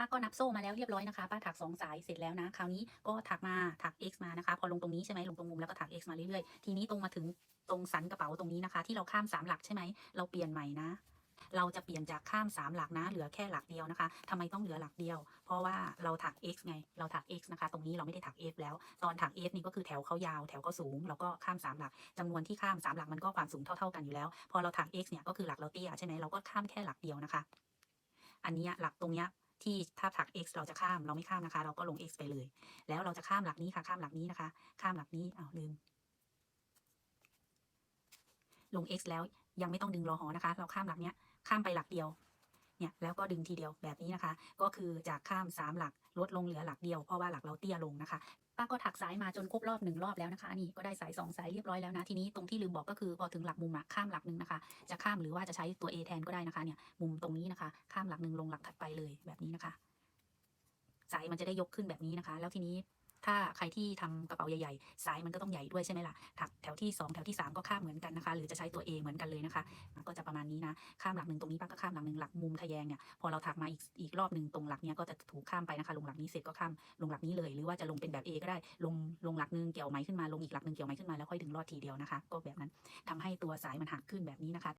ป้าก็นับโซ่มาแล้วเรียบร้อยนะคะ ป้าถักสองสายเสร็จแล้วนะ คราวนี้ก็ถักมาถัก x มานะคะ พอลงตรงนี้ใช่ไหมลงตรงมุมแล้วก็ถัก x มาเรื่อยๆ ทีนี้ตรงมาถึงตรงสันกระเป๋าตรงนี้นะคะ ที่เราข้ามสามหลักใช่ไหม เราเปลี่ยนใหม่นะ เราจะเปลี่ยนจากข้ามสามหลักนะ เหลือแค่หลักเดียวนะคะทำไมต้องเหลือหลักเดียว เพราะว่าเราถัก x ไง เราถัก x นะคะ ตรงนี้เราไม่ได้ถัก f แล้ว ตอนถัก f นี่ก็คือแถวเขายาว แถวเขาสูง แล้วก็ข้ามสามหลักจำนวนที่ข้ามสามหลักมันก็ความสูงเท่า ๆกันอยู่แล้ว พอเราถัก x เนี่ยก็คือหลักเราเตี้ยใช่ไหมเราก็ข้ามแค่หลักเดียวนะคะ อันนี้หลักตรงเนี้ย ที่ถ้าถัก x เราจะข้ามเราไม่ข้ามนะคะ เราก็ลง x ไปเลย แล้วเราจะข้ามหลักนี้ค่ะ ข้ามหลักนี้นะคะ ข้ามหลักนี้อ้าวลืม ลง x แล้วยังไม่ต้องดึงรอหอนะคะ เราข้ามหลักเนี้ย ข้ามไปหลักเดียว เนี่ยแล้วก็ดึงทีเดียวแบบนี้นะคะ ก็คือจากข้ามสามหลักลดลงเหลือหลักเดียวเพราะว่าหลักเราเตี้ยลงนะคะป้าก็ถักสายมาจนครบรอบหนึ่งรอบแล้วนะคะนี่ก็ได้สายสองสายเรียบร้อยแล้วนะทีนี้ตรงที่ลืมบอกก็คือพอถึงหลักมุมข้ามหลักหนึ่งนะคะ จะข้ามหรือว่าจะใช้ตัว A แทนก็ได้นะคะเนี่ยมุมตรงนี้นะคะ ข้ามหลักหนึ่งลงหลักถัดไปเลยแบบนี้นะคะ สายมันจะได้ยกขึ้นแบบนี้นะคะ แล้วทีนี้ ถ้าใครที่ทำกระเป๋าใหญ่ๆสายมันก็ต้องใหญ่ด้วยใช่ไหมล่ะถักแถวที่ 2 แถวที่ 3 ก็ข้ามเหมือนกันนะคะ หรือจะใช้ตัว A เหมือนกันเลยนะคะมันก็จะประมาณนี้นะ ข้ามหลักหนึ่งตรงนี้ป้าก็ข้ามหลักหนึ่งหลักมุมทะแยงเนี่ย พอเราถักมาอีกอีกรอบหนึ่งตรงหลักเนี้ยก็จะถูกข้ามไปนะคะ ลงหลักนี้เสร็จก็ข้ามลงหลักนี้เลย หรือว่าจะลงเป็นแบบ A ก็ได้ ลงลงหลักหนึ่งเกี่ยวไหมขึ้นมา ลงอีกหลักหนึ่งเกี่ยวไหมขึ้นมา แล้วค่อยดึงลอดทีเดียวนะคะ ก็แบบนั้นทำให้ตัวสายมันหักขึ้นแบบนี้นะคะ